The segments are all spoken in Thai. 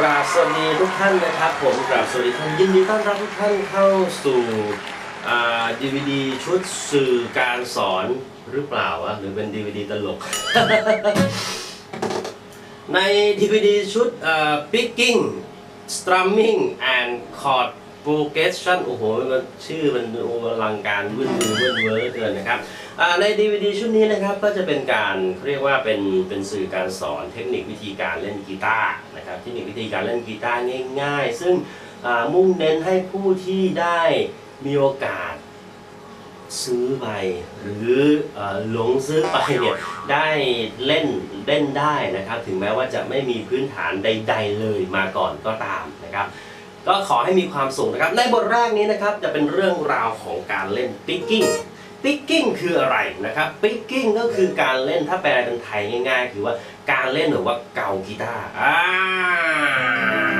กราบสวัสดีทุกท่านนะครับผมกราบสวัสดีท่านยินดีต้อนรับทุกท่านเข้าสู่ดีวีดีชุดสื่อการสอนหรือเปล่าวะหรือเป็นดีวีดีตลก ในดีวีดีชุดอ่า Picking Strumming and Chord Progression โอ้โหมันชื่อมันโออลังการวุ่นวือวุ่นเวอร์เกินนะครับใน DVD ชุดนี้นะครับก็จะเป็นการเรียกว่าเป็นเป็นสื่อการสอนเทคนิควิธีการเล่นกีตาร์นะครับเทคนิควิธีการเล่นกีตาร์ง่าย ๆ ซึ่งมุ่งเน้นให้ผู้ที่ได้มีโอกาสซื้อไปหรือหลงซื้อไปเนี่ยได้เล่นเล่นได้นะครับ ถึงแม้ว่าจะไม่มีพื้นฐานใด ๆ เลยมาก่อนก็ตามนะครับ ก็ขอให้มีความสุขนะครับ ในบทแรกนี้นะครับจะเป็นเรื่องราวของการเล่นปิกกิ้งปิกกิ้งคืออะไรนะครับปิกกิ้งก็คือการเล่นถ้าแปลเป็นไทยง่ายๆ คือว่าการเล่นหรือว่าเกากีตาร์อ่า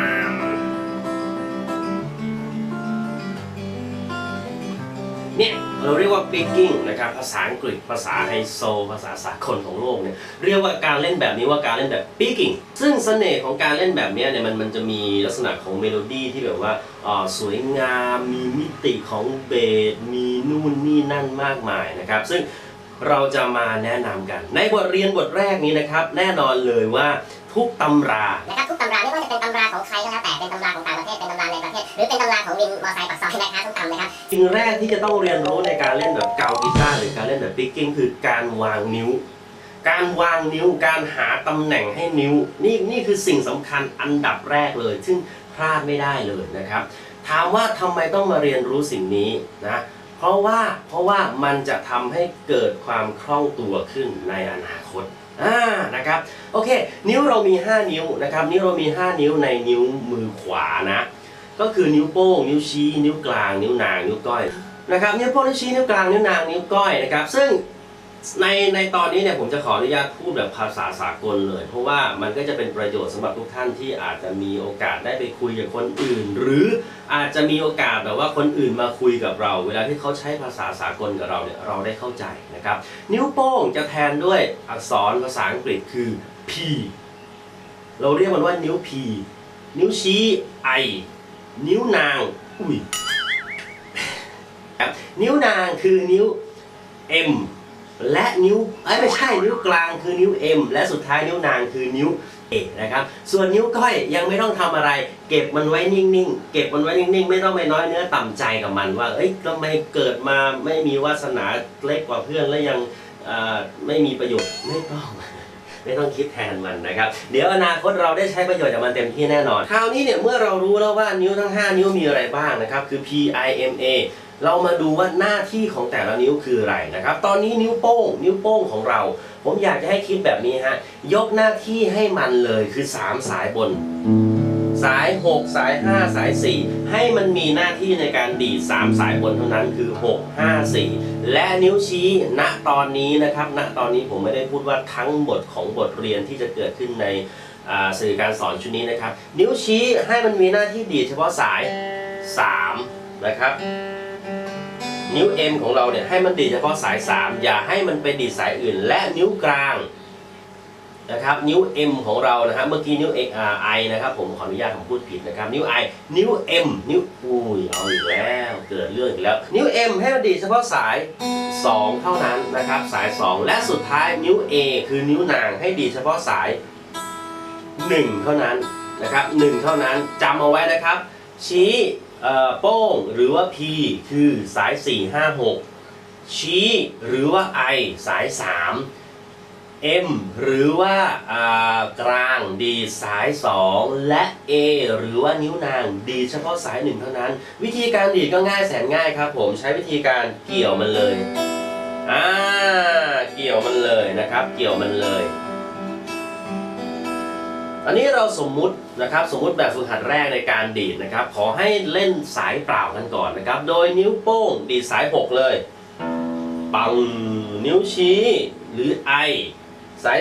เนี่ยเราเรียกว่า picking นะครับภาษาอังกฤษภาษาไฮโซ ภาษาสากลของโลกเนี่ยเรียกว่าการเล่นแบบนี้ว่าการเล่นแบบ picking ซึ่งเสน่ห์ของการเล่นแบบนี้เนี่ยมันมันจะมีลักษณะของเมโลดี้ที่แบบว่าสวยงาม มีมิติของเบสมีนู่นนี่นั่นมากมายนะครับซึ่งเราจะมาแนะนำกัน ในบทเรียนบทแรกนี้นะครับ แน่นอนเลยว่าทุกตำรานะครับทุกตำราไม่ว่าจะเป็นตำราของใครก็แล้วแต่เป็นตำราของต่างประเทศเป็นตำรา ประเทศหรือเป็นตำราของวินมอเตอร์ไซค์ปากซอยนะคะทุกตำนะครับสิ่งแรกที่จะต้องเรียนรู้ในการเล่นแบบเกากีตาร์หรือการเล่นแบบปิกกิ้งคือการวางนิ้ว การวางนิ้วการหาตำแหน่งให้นิ้ว นี่นี่คือสิ่งสำคัญอันดับแรกเลย ซึ่งพลาดไม่ได้เลยนะครับ ถามว่าทำไมต้องมาเรียนรู้สิ่งนี้นะเพราะว่าเพราะว่ามันจะทำให้เกิดความคล่องตัวขึ้นในอนาคตอ่านะครับโอเค นิ้วเรามี 5 นิ้วนะครับ นิ้วเรามี 5 นิ้วในนิ้วมือขวานะ ก็คือนิ้วโป้ง นิ้วชี้ นิ้วกลาง นิ้วนาง นิ้วก้อยนะครับนิ้วโป้งนิ้วชี้นิ้วกลางนิ้วนางนิ้วก้อยนะครับ ซึ่งในในตอนนี้เนี่ยผมจะขออนุญาตพูดแบบภาษาสากลเลย เพราะว่ามันก็จะเป็นประโยชน์สำหรับทุกท่านที่อาจจะมีโอกาสได้ไปคุยกับคนอื่น หรืออาจจะมีโอกาสแบบว่าคนอื่นมาคุยกับเรา เวลาที่เขาใช้ภาษาสากลกับเราเนี่ยเราได้เข้าใจนะครับ นิ้วโป้งจะแทนด้วยอักษรภาษาอังกฤษคือ P เราเรียกมันว่านิ้ว P นิ้วชี้ I นิ้วนาง อุ้ยครับนิ้วนางคือนิ้ว M และนิ้วเอ้ยไม่ใช่นิ้วกลางคือนิ้ว M และสุดท้ายนิ้วนางคือนิ้ว A นะครับ ส่วนนิ้วก้อยยังไม่ต้องทำอะไร เก็บมันไว้นิ่งๆ เก็บมันไว้นิ่งๆ ไม่ต้องไปน้อยเนื้อต่ำใจกับมันว่า เอ้ยทำไมเกิดมาไม่มีวาสนาเล็กกว่าเพื่อนแล้วยังเอ่อไม่มีประโยชน์ไม่ต้อง ไม่ต้องคิดแทนมันนะครับ เดี๋ยวอนาคตเราได้ใช้ประโยชน์จากมันเต็มที่แน่นอน คราวนี้เนี่ยเมื่อเรารู้แล้วว่านิ้วทั้ง 5 นิ้วมีอะไรบ้างนะครับคือ P I M A เรามาดูว่าหน้าที่ของแต่ละนิ้วคืออะไรนะครับ ตอนนี้นิ้วโป้ง นิ้วโป้งของเรา ผมอยากจะให้คิดแบบนี้ฮะ ยกหน้าที่ให้มันเลยคือ 3 สายบน สาย 6 สาย 5 สาย 4 ให้มันมีหน้าที่ในการดีด 3 สายบนเท่านั้นคือ 6 5 4 และนิ้วชี้ณตอนนี้นะครับ ณตอนนี้ผมไม่ได้พูดว่าทั้งบทของบทเรียนที่จะเกิดขึ้นในสื่อการสอนชุดนี้นะครับ นิ้วชี้ให้มันมีหน้าที่ดีดเฉพาะสาย 3 นะครับนิ้ว M ของเราเนี่ยให้มันดีดเฉพาะสาย 3 อย่าให้มันไปดีดสายอื่น และนิ้วกลาง นะครับนิ้ว M ของเรานะครับเมื่อกี้นิ้ว I นะครับผมขออนุญาตผมพูดผิดนะครับนิ้ว I นิ้ว M นิ้วอุ้ยเอาอีกแล้วเกิดเรื่องอีกแล้ว นิ้ว M ให้มันดีเฉพาะสาย 2 เท่านั้นนะครับสาย 2 และสุดท้ายนิ้ว A คือนิ้วนางให้ดีเฉพาะสาย 1 เท่านั้นนะครับ1เท่านั้นจำเอาไว้นะครับ ชี้โป้งหรือว่า P คือสาย 4 5 6 ชี้หรือว่า I สาย 3 M หรือว่ากลางดีสาย 2 และ A หรือว่านิ้วนางดีเฉพาะสายหนึ่งเท่านั้น วิธีการดีดก็ง่ายแสนง่ายครับผมใช้วิธีการเกี่ยวมันเลยอ่าเกี่ยวมันเลยนะครับ เกี่ยวมันเลยอันนี้เราสมมุตินะครับสมมุติแบบฝึกหัดแรกในการดีดนะครับ ขอให้เล่นสายเปล่ากันก่อนนะครับ โดยนิ้วโป้งดีดสาย 6 เลย ปังนิ้วชี้หรือ I สาย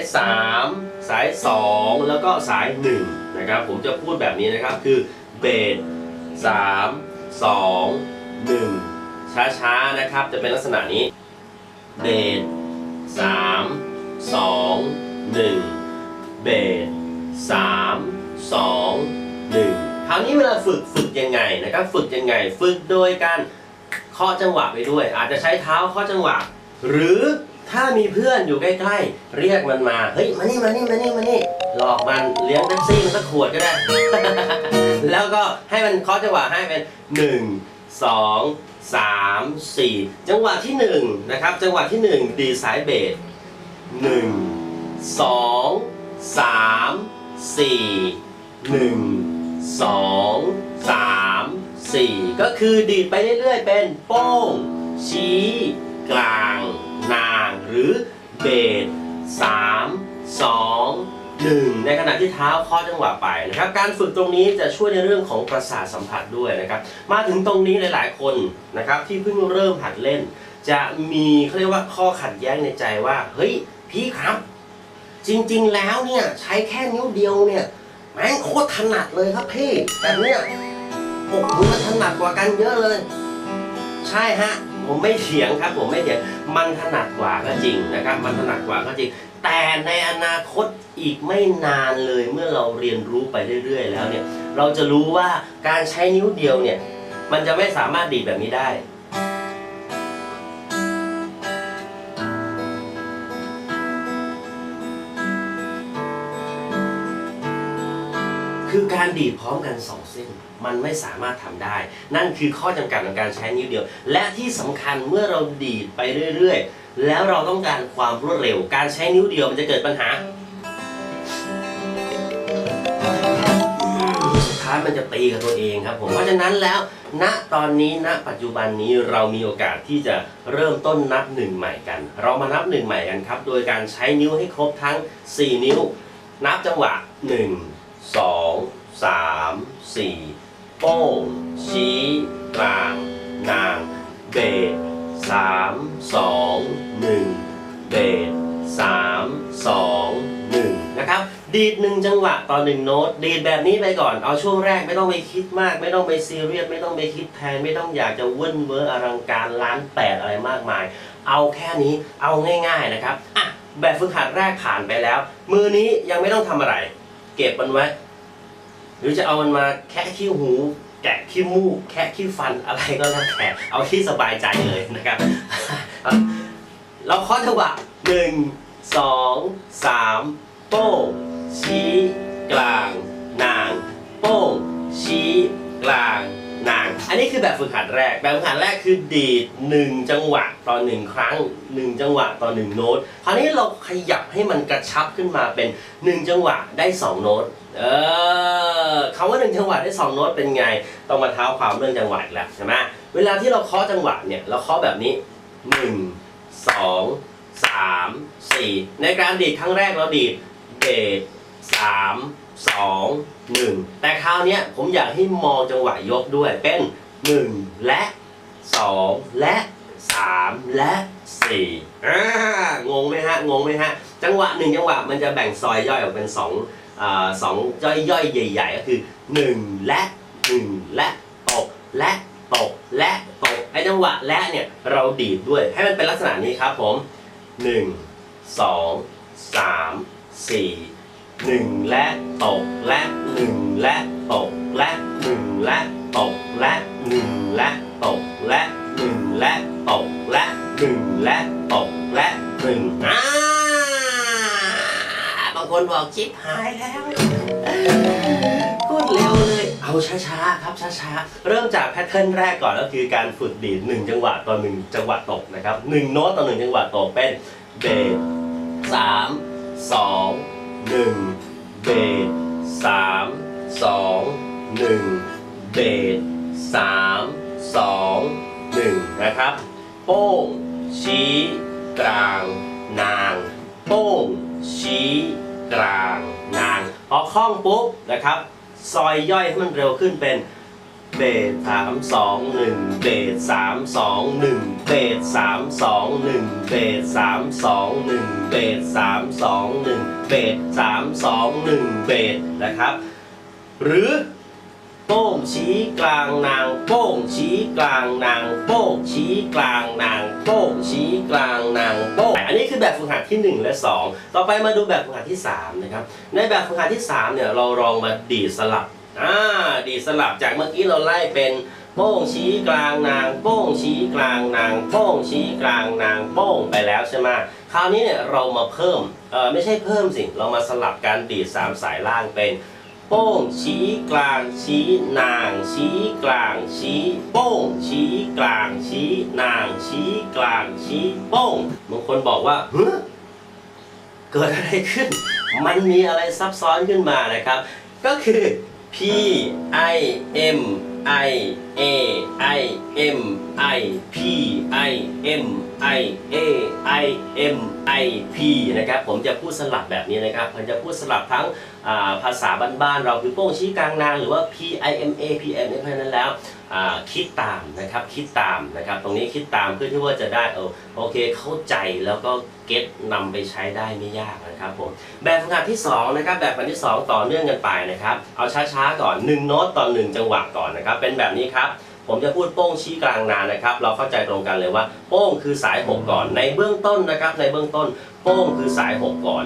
3 สาย 2 แล้วก็สาย1นะครับผมจะพูดแบบนี้นะครับคือเบส3 2 1ช้าๆนะครับจะเป็นลักษณะนี้เบส3 2 1เบส3 2าวนี้เวลาฝึกฝึกยังไงนะครับฝึกยังไง ฝึกโดยการเคาะจังหวะไปด้วย อาจจะใช้เท้าเคาะจังหวะ หรือ ถ้ามีเพื่อนอยู่ใกล้ๆ เรียกมันมา เฮ้ย มานี่ มานี่ มานี่ มานี่ หลอกมันเลี้ยงแท็กซี่มันสักขวดก็ได้ แล้วก็ให้มันเคาะจังหวะให้เป็น1 2 3 4จังหวะที่1นะครับ จังหวะที่1ดีสายเบส1 2 3 4 1 2 3 4ก็คือดีดไปเรื่อยๆ เป็นโป้งชี้กลาง นางหรือเบส3 2 1ในขณะที่เท้าเคาะจังหวะไปนะครับการฝึกตรงนี้จะช่วยในเรื่องของประสาทสัมผัสด้วยนะครับมาถึงตรงนี้หลาย ๆ คนนะครับที่เพิ่งเริ่มหัดเล่น จะมีเขาเรียกว่าข้อขัดแย้งในใจว่าเฮ้ยพี่ครับ จริงๆแล้วเนี่ยใช้แค่นิ้วเดียวเนี่ยแม่งโคตรถนัดเลยครับพี่แบบเนี้ยโอ้โหมันถนัดกว่ากันเยอะเลย ใช่ฮะ ผมไม่เถียงครับ ผมไม่เถียงมันถนัดกว่าก็จริงนะครับ มันถนัดกว่าก็จริง แต่ในอนาคตอีกไม่นานเลยเมื่อเราเรียนรู้ไปเรื่อย ๆ แล้วเนี่ย เราจะรู้ว่าการใช้นิ้วเดียวเนี่ย มันจะไม่สามารถดีดแบบนี้ได้ คือการดีดพร้อมกันสองเส้น มันไม่สามารถทำได้ นั่นคือข้อจำกัดของการใช้นิ้วเดียว และที่สำคัญเมื่อเราดีดไปเรื่อยๆ แล้วเราต้องการความรวดเร็ว การใช้นิ้วเดียวมันจะเกิดปัญหาสุดท้ายมันจะตีกับตัวเองครับผม เพราะฉะนั้นแล้วณตอนนี้ณปัจจุบันนี้เรามีโอกาสที่จะเริ่มต้นนับหนึ่งใหม่กัน เรามานับหนึ่งใหม่กันครับ โดยการใช้นิ้วให้ครบทั้ง 4 นิ้ว นับจังหวะ 1 2 3 4โป้งชี้กลาง นาง เบสสามสองหนึ่งเบสสามสองหนึ่งนะครับดีดหนึ่งจังหวะต่อหนึ่งโน้ตดีดแบบนี้ไปก่อนเอาช่วงแรกไม่ต้องไปคิดมาก ไม่ต้องไปซีเรียสไม่ต้องไปคิดแพงไม่ต้องอยากจะเว้นเวอร์อลังการล้านแปดอะไรมากมาย เอาแค่นี้เอาง่าย ๆนะครับอะแบบฝึกหัดแรกผ่านไปแล้ว มือนี้ยังไม่ต้องทำอะไร เก็บมันไว้ หรือจะเอามันมาแคะขี้หู แกะขี้มูก แคะขี้ฟันอะไรก็แล้วแต่เอาที่สบายใจเลยนะครับ เราเคาะจังหวะหนึ่งสองสามโป้ชี้ อันนี้คือแบบฝึกหัดแรก แบบฝึกหัดแรกคือดีดหนึ่งจังหวะต่อหนึ่งครั้งหนึ่งจังหวะต่อหนึ่งโน้ต คราวนี้เราขยับให้มันกระชับขึ้นมาเป็นหนึ่งจังหวะได้สองโน้ต เออคำว่าหนึ่งจังหวะได้สองโน้ตเป็นไง ต้องมาเท้าความเรื่องจังหวะแล้วใช่ไหมเวลาที่เราเคาะจังหวะเนี่ยเราเคาะแบบนี้หนึ่งสองสามสี่ในการดีดครั้งแรกเราดีดเบสสามสองหนึ่งแต่คราวนี้ผมอยากให้มองจังหวะยกด้วยเป็น หนึ่งและสองและสามและสี่อ่างงไหมฮะงงไหมฮะจังหวะหนึ่งจังหวะมันจะแบ่งซอยย่อยออกเป็นสองอ่าสองย่อยย่อยใหญ่ ๆ ก็คือ 1 และ 1 และตกและตกและตกไอ้จังหวะและเนี่ยเราดีดด้วยให้มันเป็นลักษณะนี้ครับผม 1 2 3 4 1 และตกและ 1 และตกและ 1 และตกและ 1และตกและ1และตกและ1และตกและ1อ่าบางคนบอกชิปหายแล้วโคตรเร็วเลย เอาช้าๆครับช้าๆ เริ่มจากแพทเทิร์นแรกก่อนก็คือการฝึกดีดหนึ่งจังหวะต่อหนึ่งจังหวะตกนะครับหนึ่งโน้ตต่อหนึ่งจังหวะตกเป็นเบสสามสองหนึ่งเบสสามสองหนึ่งเบส สามสองหนึ่งนะครับ โป้ง ชี้ กลาง นาง โป้ง ชี้ กลาง นางพอคล่องปุ๊บนะครับ ซอยย่อยให้มันเร็วขึ้นเป็นเบสสามสองหนึ่งเบสสามสองหนึ่งเบสสามสองหนึ่งเบสสามสองหนึ่งเบสสามสองหนึ่งเบสสามสองหนึ่งเบสนะครับ หรือ โป้งชี้กลางนางโป้งชี้กลางนางโป้งชี้กลางนางโป้งชี้กลางนางโป้งอันนี้คือแบบฝึกหัดที่ 1 และ 2 ต่อไปมาดูแบบฝึกหัดที่ 3 นะครับ ในแบบฝึกหัดที่ 3 เนี่ยเราลองมาดีสลับอ่าดีสลับจากเมื่อกี้เราไล่เป็นโป้งชี้กลางนางโป้งชี้กลางนางโป้งชี้กลางนางโป้งไปแล้วใช่ไหมคราวนี้เนี่ยเรามาเพิ่มเออไม่ใช่เพิ่มสิเรามาสลับการดีดสามสายล่างเป็น โป้งชี้กลางชี้นาง ชี้กลางชี้โป้งชี้กลางชี้นาง ชี้กลางชี้โป้งบางคนบอกว่าเฮ้เกิดอะไรขึ้น มันมีอะไรซับซ้อนขึ้นมานะครับ ก็คือ P I M I A I M I P I M I A I M I P นะครับผมจะพูดสลับแบบนี้นะครับผมจะพูดสลับทั้งาภาษาบ้านๆเราคือโป้งชี้กลางนางหรือว่า P I M A P M เพราะนั้นแล้วคิดตามนะครับคิดตามนะครับ ตรงนี้คิดตามเพื่อที่ว่าจะได้เออโอเคเข้าใจแล้วก็เก็ตนำไปใช้ได้ไม่ยากนะครับผมแบบฝึกหัดที่2นะครับแบบฝึกหัดที่ 2 ต่อเนื่องกันไปนะครับ เอาช้าๆก่อน1โน้ตต่อ 1 จังหวะก่อนนะครับ เป็นแบบนี้ครับ ผมจะพูดโป้งชี้กลางนานนะครับ เราเข้าใจตรงกันเลยว่า โป้งคือสาย 6 ก่อน ในเบื้องต้นนะครับ ในเบื้องต้น โป้งคือสาย 6 ก่อน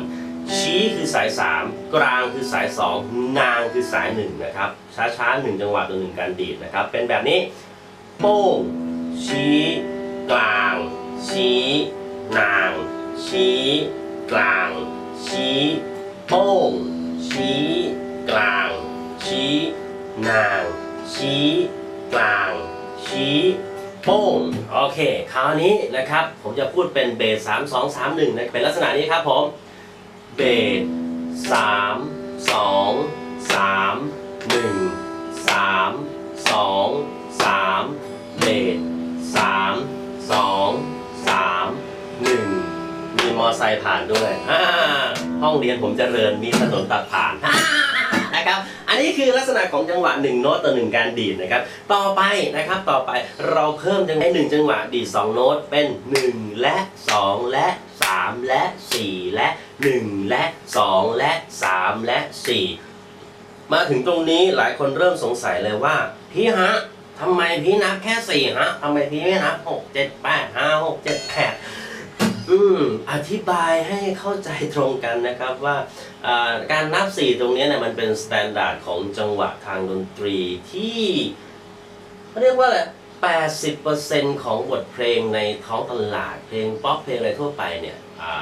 ชี้คือสาย 3 กลางคือสาย 2 นางคือสาย 1 นะครับ ช้าๆ1จังหวะต่อหนึ่งการดีดนะครับ เป็นแบบนี้ โป้ง ชี้ กลาง ชี้ นาง ชี้ กลาง ชี้ โป้ง ชี้ กลาง ชี้ นาง ชี้ กลาง ชี้โป้งโอเค คราวนี้นะครับ ผมจะพูดเป็นเบสสามสองสามหนึ่งนะเป็นลักษณะนี้ครับผมเบสสามสองสามหนึ่งสามสองสามเบสสามสองสามหนึ่งมีมอไซค์ผ่านด้วยห้องเรียนผมจเจริญมีถนนตัดผ่าน อันนี้คือลักษณะของจังหวะ1โน้ตต่อ1การดีดนะครับ ต่อไปนะครับต่อไปเราเพิ่มจังหวะให้1จังหวะดีด2โน้ตเป็น 1 และ 2 และ 3 และ 4 และ 1 และ 2 และ 3 และ 4 มาถึงตรงนี้หลายคนเริ่มสงสัยเลยว่าพี่ฮะทำไมพี่นับแค่4ฮะทำไมพี่ไม่นับ 6 7 8 5 6 7 มอธิบายให้เข้าใจตรงกันนะครับว่าการนับ4ตรงนี้เนี่ยมันเป็นสแตนดาร์ดของจังหวะทางดนตรีที่เขาเรียกว่าอะไร80%ของบทเพลงในท้องตลาดเพลงป๊อปเพลงอะไรทั่วไปเนี่ย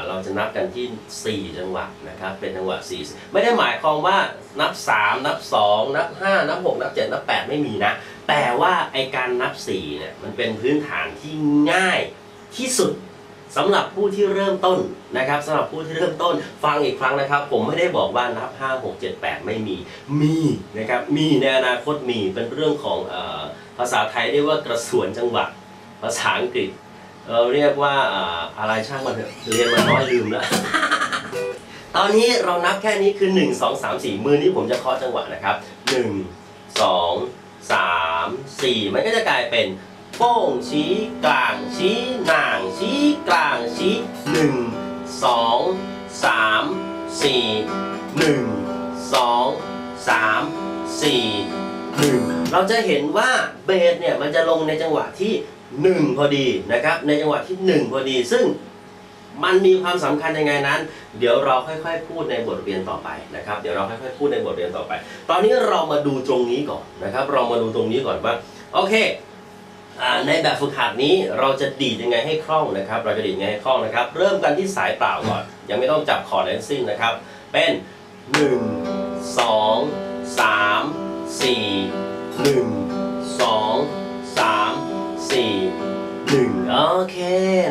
เราจะนับกันที่ 4 จังหวะนะครับเป็นจังหวะ 4 ไม่ได้หมายความว่านับ 3 นับ 2 นับ 5 นับ 6 นับ 7 นับ 8 ไม่มีนะ แต่ว่าไอการนับ4เนี่ยมันเป็นพื้นฐานที่ง่ายที่สุด สำหรับผู้ที่เริ่มต้นนะครับสำหรับผู้ที่เริ่มต้นฟังอีกครั้งนะครับ ผมไม่ได้บอกว่านับ 5 6 7 8 ไม่มีมีนะครับมีในอนาคตมีเป็นเรื่องของออภาษาไทยเรียกว่ากระสวนจังหวะภาษาอังกฤษเราเรียกว่าออะไรช่างมันเถอะเรียนมาน้อยลืมแล้วตอนนี้เรานับแค่นี้คือ 1 2 3 4 มือนี้ผมจะเคาะจังหวะนะครับ 1 2 3 4 มันก็จะกลายเป็น โป้งชี้กลางชี้นางชี้กลางชี้หนึ่งสองสามสี่หนึ่งสองสามสี่หนึ่งเราจะเห็นว่าเบสเนี่ยมันจะลงในจังหวะที่หนึ่งพอดีนะครับ ในจังหวะที่หนึ่งพอดีซึ่งมันมีความสำคัญยังไงนั้น เดี๋ยวเราค่อยๆ พูดในบทเรียนต่อไปนะครับ เดี๋ยวเราค่อยๆ พูดในบทเรียนต่อไป ตอนนี้เรามาดูตรงนี้ก่อนนะครับ เรามาดูตรงนี้ก่อนว่า โอเค ในแบบฝึกหัดนี้เราจะดีดยังไงให้คล่องนะครับ เราจะดีดยังไงให้คล่องนะครับ เริ่มกันที่สายเปล่าก่อน ยังไม่ต้องจับคอร์ดทั้งสิ้นนะครับ เป็น 1 2 3 4 1 2 3 4 1โอเค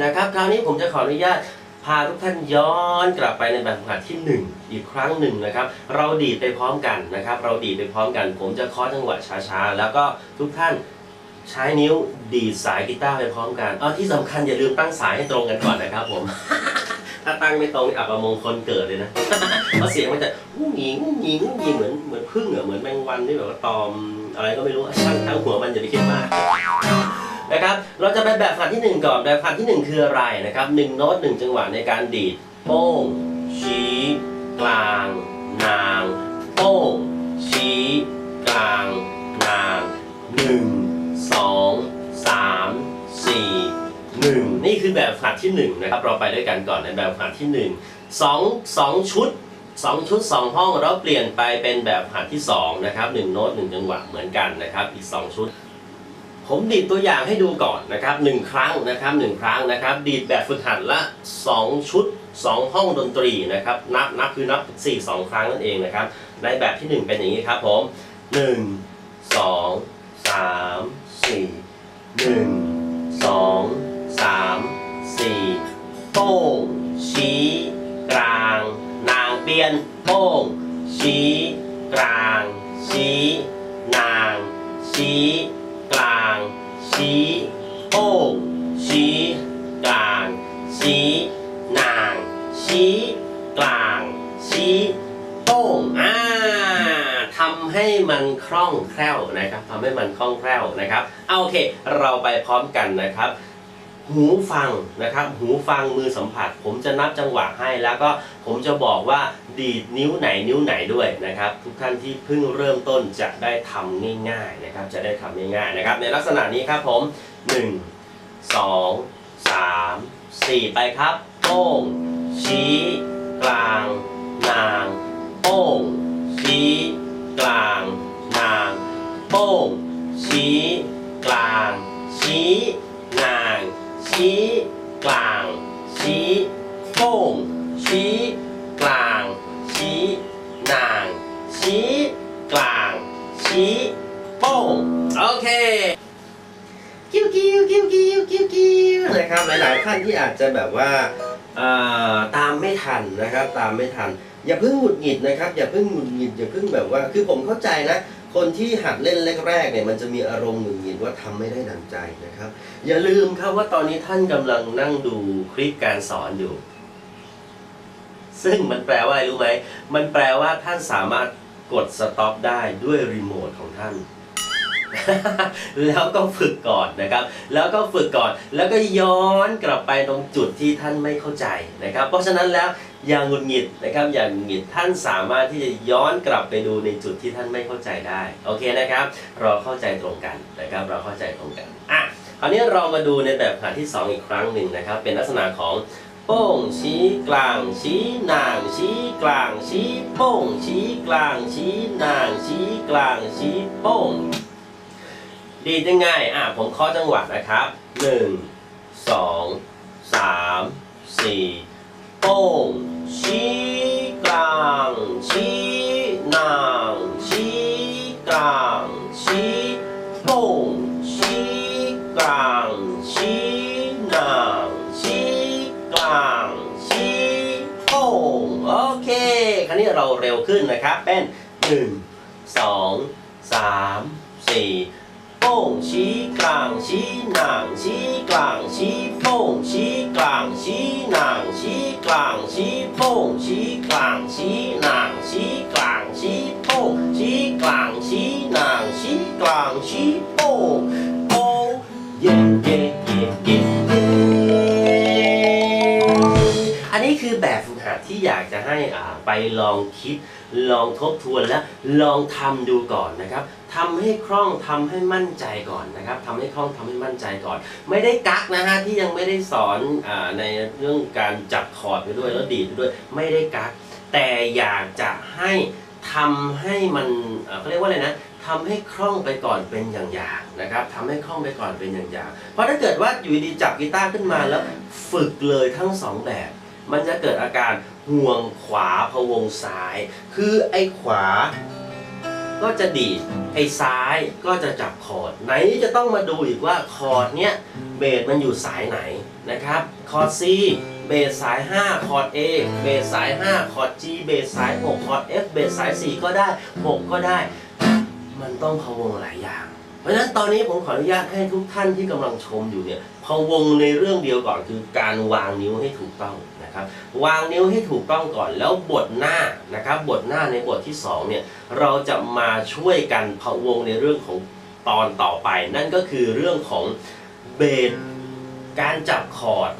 นะครับ คราวนี้ผมจะขออนุญาตพาทุกท่านย้อนกลับไปในแบบฝึกหัดที่ 1 อีกครั้งหนึ่งนะครับ เราดีดไปพร้อมกันนะครับ เราดีดไปพร้อมกัน ผมจะเคาะจังหวะช้าๆ แล้วก็ทุกท่าน ใช้นิ้วดีดสายกีตาร์ไปพร้อมกันเอาที่สำคัญอย่าลืมตั้งสายให้ตรงกันก่อนนะครับผม ถ้าตั้งไม่ตรงนี่อับประมงคลเกิดเลยนะ เพราะเสียงมันจะงูหงิงงูหงิงงูหงิงเหมือนเหมือนพึ่งอะเหมือนแมงวันที่แบบว่าตอมอะไรก็ไม่รู้อะช่างทั้งหัวมันอย่าไปคิดมากนะครับ เราจะไปแบบฝันที่หนึ่งก่อนแบบฝันที่หนึ่งคืออะไรนะครับหนึ่งโน้ตหนึ่งจังหวะในการดีดโป้งชี้กลาง นางโป้งชี้กลาง นางหนึ่ง สองสามสี่หนึ่งนี่คือแบบฝึกหัดที่หนึ่งนะครับเราไปด้วยกันก่อนในแบบฝึกหัดที่หนึ่งสองสองชุดสองชุดสองห้องเราเปลี่ยนไปเป็นแบบหัดที่สองนะครับหนึ่งโน้ตหนึ่งจังหวะเหมือนกันนะครับอีกสองชุด ผมดีดตัวอย่างให้ดูก่อนนะครับหนึ่งครั้งนะครับหนึ่งครั้งนะครับดีดแบบฝึกหัดละ 2 ชุด 2 ห้องดนตรีนะครับนับนับคือนับ 4 2 ครั้งนั่นเองนะครับในแบบที่ 1 เป็นอย่างนี้ครับผม 1 2 3 4 1 2 3 4โป้งชี้กลาง นางเปียนโป้งชี้กลาง ชี้นาง ชี้กลาง ชี้โป้งชี้กลาง ชี้นาง ชี้กลาง ให้มันคล่องแคล่วนะครับทำให้มันคล่องแคล่วนะครับเอาโอเค เราไปพร้อมกันนะครับ หูฟังนะครับ หูฟังมือสัมผัส ผมจะนับจังหวะให้แล้วก็ผมจะบอกว่าดีดนิ้วไหนนิ้วไหนด้วยนะครับ ทุกท่านที่เพิ่งเริ่มต้นจะได้ทำง่ายๆนะครับ จะได้ทำง่ายๆนะครับ ในลักษณะนี้ครับผม 1 2 3 4 ไปครับโป้งชี้กลางนางโป้งชี้ กลาง นาง โป้ง ชี้ กลาง ชี้ นาง ชี้ กลาง ชี้ โป้ง ชี้ กลาง ชี้ นาง ชี้ กลาง ชี้ โป้ง โอเคกิ้วกิ้วกิ้วกิ้วกิ้วกิ้วนะครับหลาย ๆ ท่านที่อาจจะแบบว่าเอ่อตามไม่ทันนะครับตามไม่ทัน อย่าเพิ่งหงุดหงิดนะครับ อย่าเพิ่งหงุดหงิดอย่าเพิ่งแบบว่า คือผมเข้าใจนะ คนที่หัดเล่นแรกๆเนี่ยมันจะมีอารมณ์หงุดหงิดว่าทำไม่ได้ดังใจนะครับ อย่าลืมครับว่าตอนนี้ท่านกำลังนั่งดูคลิปการสอนอยู่ ซึ่งมันแปลว่าอะไรรู้ไหมมันแปลว่าท่านสามารถกดสต็อปได้ด้วยรีโมทของท่าน แล้วก็ฝึกก่อนนะครับ แล้วก็ฝึกก่อน แล้วก็ย้อนกลับไปตรงจุดที่ท่านไม่เข้าใจนะครับ เพราะฉะนั้นแล้วอย่างหงุดหงิดนะครับ อย่างหงุดหงิดท่านสามารถที่จะย้อนกลับไปดูในจุดที่ท่านไม่เข้าใจได้ โอเคนะครับ เราเข้าใจตรงกันนะครับ เราเข้าใจตรงกัน อะ คราวนี้เรามาดูในแบบหัดที่ 2 อีกครั้งหนึ่งนะครับ เป็นลักษณะของโป้งชี้กลาง ชี้นาง ชี้กลาง ชี้โป้งชี้กลาง ชี้นาง ชี้กลาง ชี้โป้ง ดีดยังไงอะผมเคาะจังหวะนะครับ 1 2 3 4 โป้งชี้กลาง ชี้นาง ชี้กลาง ชี้โป้งชี้กลาง ชี้นาง ชี้กลาง ชี้โป้งโอเค คราวนี้เราเร็วขึ้นนะครับ เป็น 1 2 3 4โป้งชี้ กลาง ชี้หนางชี้กลาง ชี้โป้ง ชี้กลาง ชี้หนางชี้กลาง ชี้โป้ง ชี้กลาง ชี้หนางชี้กลาง ชี้โป้ง ชี้กลาง ชี้หนางชี้กลาง ชี้โป้งโป้งเย่เย่เย่เย่อันนี้คือแบบฝึกหัดที่อยากจะให้อ่าไปลองคิด ลองทบทวนและลองทำดูก่อนนะครับ ทำให้คล่องทำให้มั่นใจก่อนนะครับทำให้คล่องทำให้มั่นใจก่อน ไม่ได้กักนะฮะที่ยังไม่ได้สอนอในเรื่องการจับคอร์ดไปด้วยแล้วดีดไปด้วยไม่ได้กัก แต่อยากจะให้ทำให้มันเขาเรียกว่าอะไรนะทำให้คล่องไปก่อนเป็นอย่างๆนะครับทำให้คล่องไปก่อนเป็นอย่างๆเพราะถ้าเกิดว่าอยู่ดีจับกีตาร์ขึ้นมาแล้วฝึกเลยทั้งสองแบบ มันจะเกิดอาการห่วงขวาพวงซ้าย คือไอ้ขวา ก็จะดีดไอ้ซ้ายก็จะจับคอร์ดไหนจะต้องมาดูอีกว่าคอร์ดเนี้ยเบสมันอยู่สายไหนนะครับคอร์ด C เบสสาย 5 คอร์ด A เบสสาย 5 คอร์ด G เบสสาย 6 คอร์ด F เบสสาย 4 ก็ได้ 6 ก็ได้ มันต้องพะวงหลายอย่าง เพราะฉะนั้นตอนนี้ผมขออนุญาตให้ทุกท่านที่กำลังชมอยู่เนี่ย พะวงในเรื่องเดียวก่อนคือการวางนิ้วให้ถูกต้องนะครับ วางนิ้วให้ถูกต้องก่อนแล้วบทหน้านะครับ บทหน้าในบทที่สองเนี่ยเราจะมาช่วยกันพะวงในเรื่องของตอนต่อไป นั่นก็คือเรื่องของเบสการจับคอร์ด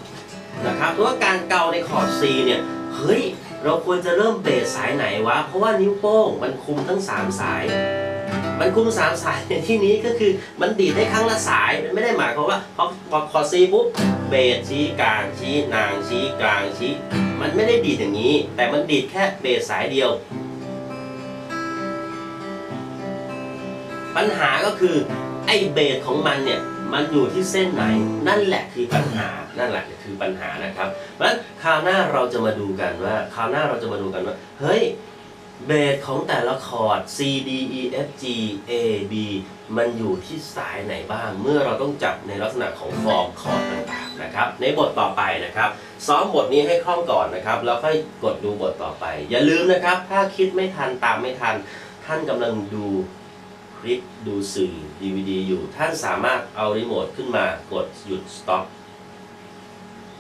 นะครับเพราะว่าการเกาในคอร์ด C เนี่ยเฮ้ยเราควรจะเริ่มเบสสายไหนวะ เพราะว่านิ้วโป้งมันคุมทั้ง 3 สาย มันคุมสามสายในที่นี้ก็คือมันดีดได้ครั้งละสายมันไม่ได้หมายความว่าพอพอคอร์ด C ปุ๊บเบสชี้กลางชี้นางชี้กลางชี้มันไม่ได้ดีดอย่างนี้ แต่มันดีดแค่เบสสายเดียว ปัญหาก็คือไอ้เบสของมันเนี่ยมันอยู่ที่เส้นไหนนั่นแหละคือปัญหานั่นแหละคือปัญหานะครับเพราะฉะนั้นคราวหน้าเราจะมาดูกันว่าคราวหน้าเราจะมาดูกันว่าเฮ้ย เบสของแต่ละคอร์ด C D E F G A B มันอยู่ที่สายไหนบ้าง เมื่อเราต้องจับในลักษณะของฟอร์มคอร์ดต่างๆนะครับ ในบทต่อไปนะครับ ซ้อมบทนี้ให้คล่องก่อนนะครับ แล้วค่อยกดดูบทต่อไป อย่าลืมนะครับ ถ้าคิดไม่ทันตามไม่ทัน ท่านกำลังดูคลิปดูสื่อ DVD อยู่ ท่านสามารถเอารีโมทขึ้นมากดหยุด stop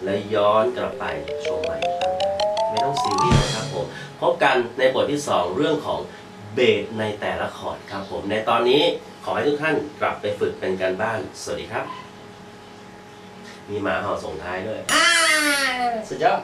และย้อนกลับไปชมใหม่ครั้ง ไม่ต้องซีเรียสนะครับผมพบกันในบทที่ 2 เรื่องของเบสในแต่ละคอร์ดครับผม ในตอนนี้ขอให้ทุกท่านกลับไปฝึกเป็นการบ้าน สวัสดีครับ มีหมาเห่าส่งท้ายด้วยสุดยอด